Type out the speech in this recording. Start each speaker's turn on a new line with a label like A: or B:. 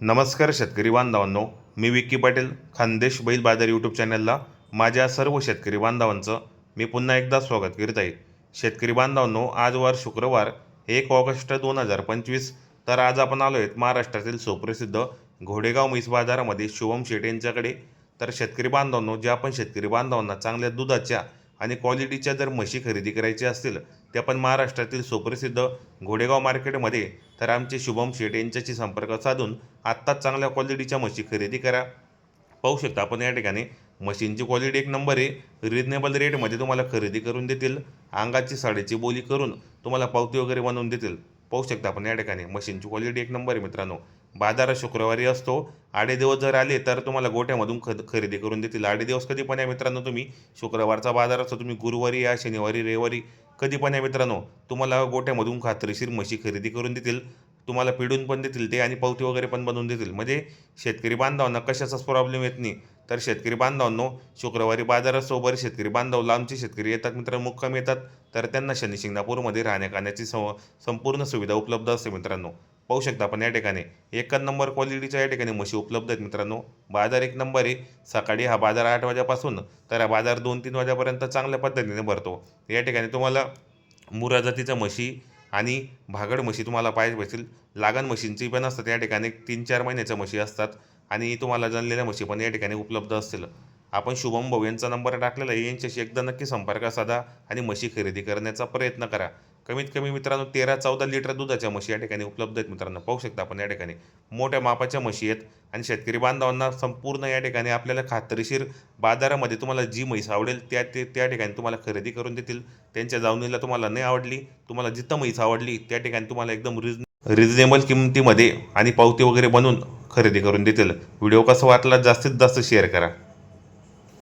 A: नमस्कार शेतकरी बांधवांनो मी विक्की पाटील खानदेश बैल बाजार यूट्यूब चॅनलला माझ्या सर्व शेतकरी बांधवांचं मी पुन्हा एकदा स्वागत करीत आहे. शेतकरी बांधवांनो आज वार शुक्रवार एक ऑगस्ट दोन हजार पंचवीस तर आज आपण आलो आहेत महाराष्ट्रातील सुप्रसिद्ध घोडेगाव म्हैस बाजारामध्ये शुभम शेट यांच्याकडे. तर शेतकरी बांधवांनो ज्या पण शेतकरी बांधवांना चांगल्या दुधाच्या आणि क्वालिटीच्या जर म्हशी खरेदी करायची असतील त्या पण महाराष्ट्रातील सुप्रसिद्ध घोडेगाव मार्केटमध्ये तर आमचे शुभम शेट यांच्याशी संपर्क साधून आत्ताच चांगल्या क्वालिटीच्या म्हशी खरेदी करा. पाहू शकता आपण या ठिकाणी मशीनची क्वालिटी एक नंबर आहे. रिजनेबल रेटमध्ये तुम्हाला खरेदी करून देतील. अंगाची साडीची बोली करून तुम्हाला पावती वगैरे बनवून देतील. पाहू शकता आपण या ठिकाणी. मशीनची क्वालिटी एक नंबर आहे मित्रांनो. बाजार शुक्रवारी असतो. आडे दिवस जर आले तर तुम्हाला गोठ्यामधून ख खरेदी करून देतील. आडे दिवस कधी पण या मित्रांनो तुम्ही. शुक्रवारचा बाजार असतो तुम्ही गुरुवारी या शनिवारी रविवारी कधी पण या मित्रांनो. तुम्हाला गोठ्यामधून खात्रीशीर म्हशी खरेदी करून देतील. तुम्हाला पिडून पण देतील ते आणि पावती वगैरे पण बनवून देतील. म्हणजे शेतकरी बांधवांना कशाचाच प्रॉब्लेम येत नाही. तर शेतकरी बांधवांनो शुक्रवारी बाजारात असतो शेतकरी बांधव लांबचे शेतकरी येतात मित्रांनो मुक्काम येतात. तर त्यांना शनी शिंगणापूरमध्ये राहण्या खाण्याची सं संपूर्ण सुविधा उपलब्ध असते मित्रांनो. पाहू शकता आपण या ठिकाणी एकच नंबर क्वालिटीच्या या ठिकाणी म्हशी उपलब्ध आहेत मित्रांनो. बाजार एक नंबर आहे. सकाळी हा बाजार आठ वाजेपासून तर हा बाजार दोन तीन वाजेपर्यंत चांगल्या पद्धतीने भरतो. या ठिकाणी तुम्हाला मुरा जातीच्या म्हशी आणि भागड म्हशी तुम्हाला पाहिजे भेटतील लागण म्हशींची पण असतात. या ठिकाणी तीन चार महिन्याच्या म्हशी असतात. आणि तुम्हाला जणलेल्या म्हशी पण या ठिकाणी उपलब्ध असतील. आपण शुभम भाऊ यांचा नंबर टाकलेला आहे. यांच्याशी एकदा नक्की संपर्क साधा आणि म्हशी खरेदी करण्याचा प्रयत्न करा. कमीत कमी मित्रांनो तेरा चौदा लिटर दुधाच्या म्हशी या ठिकाणी उपलब्ध आहेत मित्रांनो. पाहू शकता आपण या ठिकाणी. मोठ्या मापाच्या म्हशी आहेत आणि शेतकरी बांधवांना संपूर्ण या ठिकाणी आपल्याला खात्रीशीर बाजारामध्ये तुम्हाला जी म्हैस आवडेल त्या ते त्या ठिकाणी तुम्हाला खरेदी करून देतील. त्यांच्या जावणीला तुम्हाला नाही आवडली तुम्हाला जिथं म्हैस आवडली त्या ठिकाणी तुम्हाला एकदम रिज रिजनेबल किमतीमध्ये आणि पावती वगैरे बनवून खरेदी करून देतील. व्हिडिओ कसा वाटला जास्तीत जास्त शेअर करा.